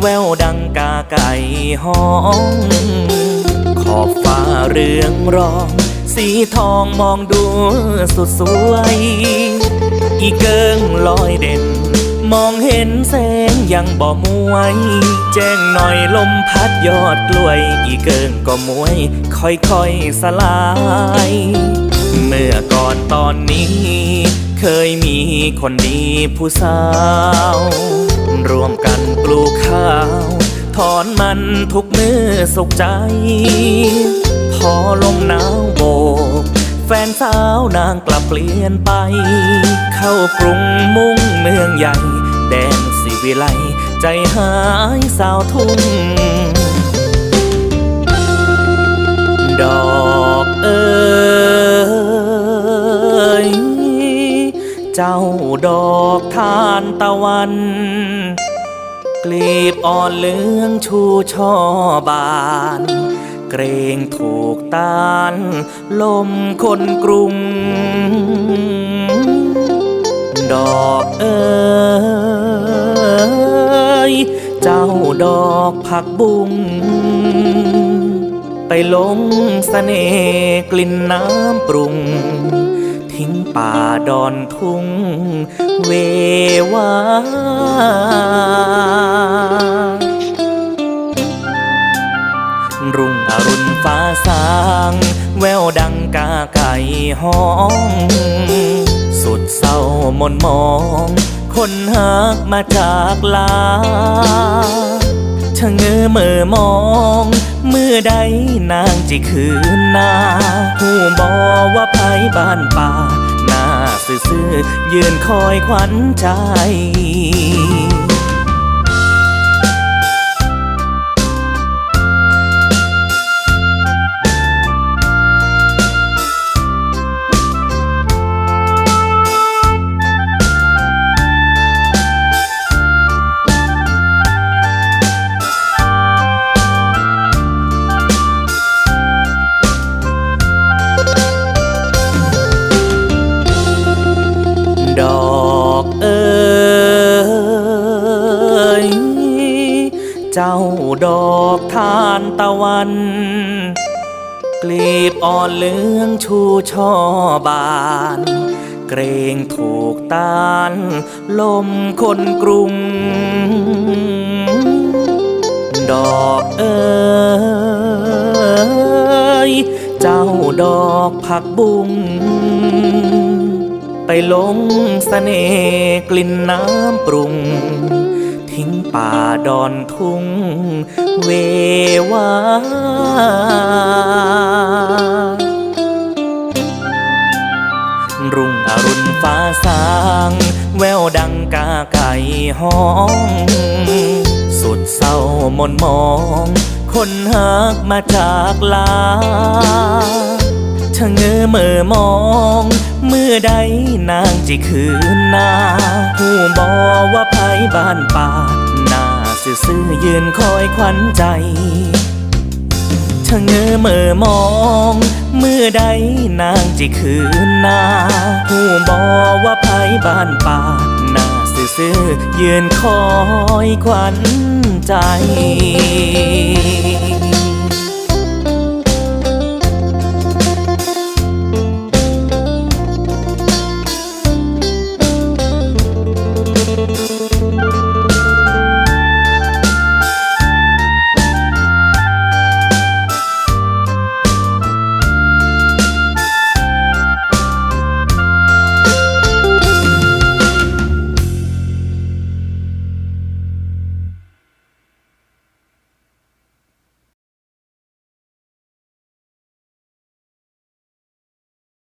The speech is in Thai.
แววดังกาไก่ห้อง ขอบฟ้าเรืองรอง สีทองมองดูสุดสวย อีเกิงลอยเด่น มองเห็นแสงยังบ่มวย แจ้งหน่อยลมพัดยอดกล้วย อีเกิงก็มวย ค่อยๆสลาย เมื่อก่อนตอนนี้ เคยมีคนดีผู้สาว ถอนมันทุกมือสุขใจ พอลมหนาวโบก แฟนสาวนางกลับเปลี่ยนไป เข้ากรุงมุ่งเมืองใหญ่ แดนสิวิไล ใจหายสาวทุ่ง ดอกเอ๋ยเจ้าดอกทานตะวัน กลีบอ่อนเหลืองชูช่อบาน เกรงถูกต้านลมคนกรุง ดอกเอ๋ยเจ้าดอกผักบุ้งไปหลงเสน่ห์กลิ่นน้ำปรุง ทิ้งป่าดอนทุ่งเววารุ่งอรุณฟ้าสาง แววดังกาไก่ห้อง สุดเศร้ามนมอง คนหักมาจากลา ชะเง้อเมื่อมอง เมื่อใดนางจิคืนนาหูบอว่าภายบ้านป่าหน้าซื่อๆยืนคอยขวัญใจ เจ้าดอกทานตะวัน กลีบอ่อนเหลืองชูช่อบาน เกรงถูกต้านลมคนกรุง ดอกเอ๋ยเจ้าดอกผักบุ้งไปหลงเสน่ห์กลิ่นน้ำปรุง ทิ้งป่าดอนทุ่งเววารุ่งอรุณฟ้าสาง แววดังกาไก่ห้อง สุดเศร้ามนมอง คนหักมาจากลาชะเง้อเมื่อมองเมื่อใดนางจิคืนนาหูบอว่า บ้านป่าหน้าซื่อๆยืนคอยขวัญใจชะเง้อเมื่อมองเมื่อใดนางจะคืนนาหูบอว่าไผบ้านป่าหน้าซื่อๆยืนคอยขวัญใจ